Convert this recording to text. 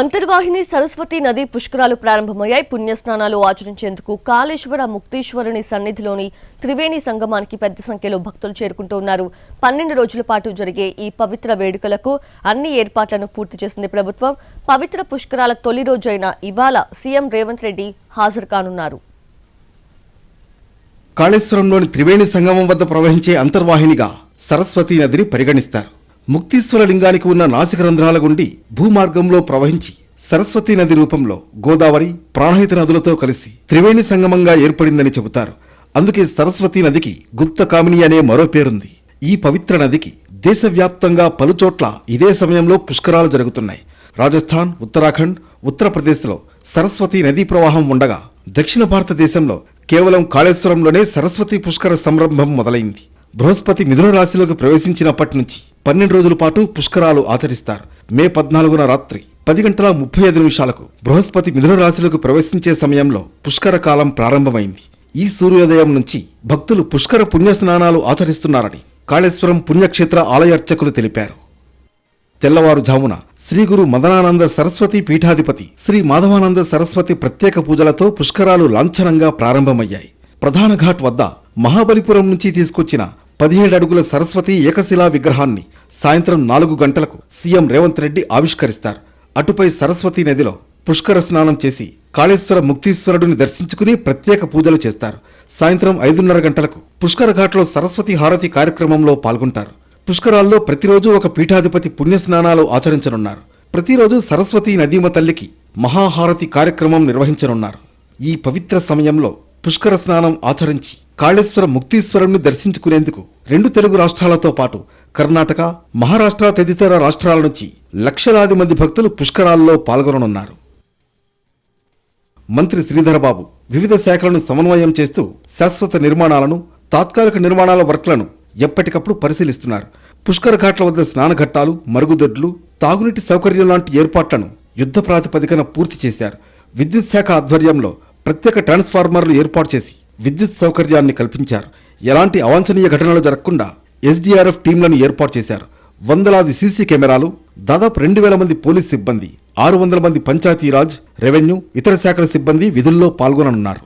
అంతర్వాహిని సరస్వతి నది పుష్కరాలు ప్రారంభమయ్యాయి. పుణ్యస్నానాలు ఆచరించేందుకు కాళేశ్వర ముక్తేశ్వరుని సన్నిధిలోని త్రివేణి సంగమానికి పెద్ద సంఖ్యలో భక్తులు చేరుకుంటూ ఉన్నారు. పన్నెండు రోజుల పాటు జరిగే ఈ పవిత్ర వేడుకలకు అన్ని ఏర్పాట్లను పూర్తి చేసింది ప్రభుత్వం. పవిత్ర పుష్కరాల తొలి రోజైన ఇవాళ సీఎం రేవంత్ రెడ్డి హాజరు కానున్నారు. కాళేశ్వరంలోని త్రివేణి సంగమం వద్ద ప్రవహించే అంతర్వాహినిగా సరస్వతీ నదిని పరిగణిస్తారు. ముక్తీశ్వర లింగానికి ఉన్న నాసిక రంధ్రాల గుండి భూమార్గంలో ప్రవహించి సరస్వతి నది రూపంలో గోదావరి ప్రాణహిత నదులతో కలిసి త్రివేణి సంగమంగా ఏర్పడిందని చెబుతారు. అందుకే సరస్వతి నదికి గుప్త కామిని అనే మరో పేరుంది. ఈ పవిత్ర నదికి దేశవ్యాప్తంగా పలుచోట్ల ఇదే సమయంలో పుష్కరాలు జరుగుతున్నాయి. రాజస్థాన్ ఉత్తరాఖండ్ ఉత్తరప్రదేశ్లో సరస్వతి నదీ ప్రవాహం ఉండగా దక్షిణ భారతదేశంలో కేవలం కాళేశ్వరంలోనే సరస్వతి పుష్కర సంరంభం మొదలైంది. బృహస్పతి మిథున రాశిలోకి ప్రవేశించినప్పటి నుంచి పన్నెండు రోజుల పాటు పుష్కరాలు ఆచరిస్తారు. మే పద్నాలుగున రాత్రి పది గంటల ముప్పై ఐదు నిమిషాలకు బృహస్పతి మిథున రాశిలోకి ప్రవేశించే సమయంలో పుష్కర కాలం ప్రారంభమైంది. ఈ సూర్యోదయం నుంచి భక్తులు పుష్కర పుణ్యస్నానాలు ఆచరిస్తున్నారని కాళేశ్వరం పుణ్యక్షేత్ర ఆలయార్చకులు తెలిపారు. తెల్లవారుజామున శ్రీ గురు మదనానంద సరస్వతి పీఠాధిపతి శ్రీ మాధవానంద సరస్వతి ప్రత్యేక పూజలతో పుష్కరాలు లాంఛనంగా ప్రారంభమయ్యాయి. ప్రధాన ఘాట్ వద్ద మహాబలిపురం నుంచి తీసుకొచ్చిన పదిహేడు అడుగుల సరస్వతి ఏకశిలా విగ్రహాన్ని సాయంత్రం నాలుగు గంటలకు సీఎం రేవంత్ రెడ్డి ఆవిష్కరిస్తారు. అటుపై సరస్వతి నదిలో పుష్కర స్నానం చేసి కాళేశ్వర ముక్తీశ్వరుడిని దర్శించుకుని ప్రత్యేక పూజలు చేస్తారు. సాయంత్రం ఐదున్నర గంటలకు పుష్కర ఘాట్లో సరస్వతి హారతి కార్యక్రమంలో పాల్గొంటారు. పుష్కరాల్లో ప్రతిరోజు ఒక పీఠాధిపతి పుణ్యస్నానాలు ఆచరించనున్నారు. ప్రతిరోజు సరస్వతి నదీమ తల్లికి మహాహారతి కార్యక్రమం నిర్వహించనున్నారు. ఈ పవిత్ర సమయంలో పుష్కర స్నానం ఆచరించి కాళేశ్వర ముక్తీశ్వరుణ్ణి దర్శించుకునేందుకు రెండు తెలుగు రాష్ట్రాలతో పాటు కర్ణాటక మహారాష్ట్ర తదితర రాష్ట్రాల నుంచి లక్షలాది మంది భక్తులు పుష్కరాల్లో పాల్గొననున్నారు. మంత్రి శ్రీధరబాబు వివిధ శాఖలను సమన్వయం చేస్తూ శాశ్వత నిర్మాణాలను తాత్కాలిక నిర్మాణాల వర్క్లను ఎప్పటికప్పుడు పరిశీలిస్తున్నారు. పుష్కర ఘాట్ల వద్ద స్నానఘట్టాలు మరుగుదొడ్లు తాగునీటి సౌకర్యం లాంటి ఏర్పాట్లను యుద్ధ ప్రాతిపదికన పూర్తి చేశారు. విద్యుత్ శాఖ ఆధ్వర్యంలో ప్రత్యేక ట్రాన్స్ఫార్మర్లు ఏర్పాటు చేసి విద్యుత్ సౌకర్యాన్ని కల్పించారు. ఎలాంటి అవాంఛనీయ ఘటనలు జరగకుండా ఎస్డీఆర్ఎఫ్ టీంలను ఏర్పాటు చేశారు. వందలాది సీసీ కెమెరాలు దాదాపు రెండు వేల మంది పోలీస్ సిబ్బంది ఆరు వందల మంది పంచాయతీరాజ్ రెవెన్యూ ఇతర శాఖల సిబ్బంది విధుల్లో పాల్గొననున్నారు.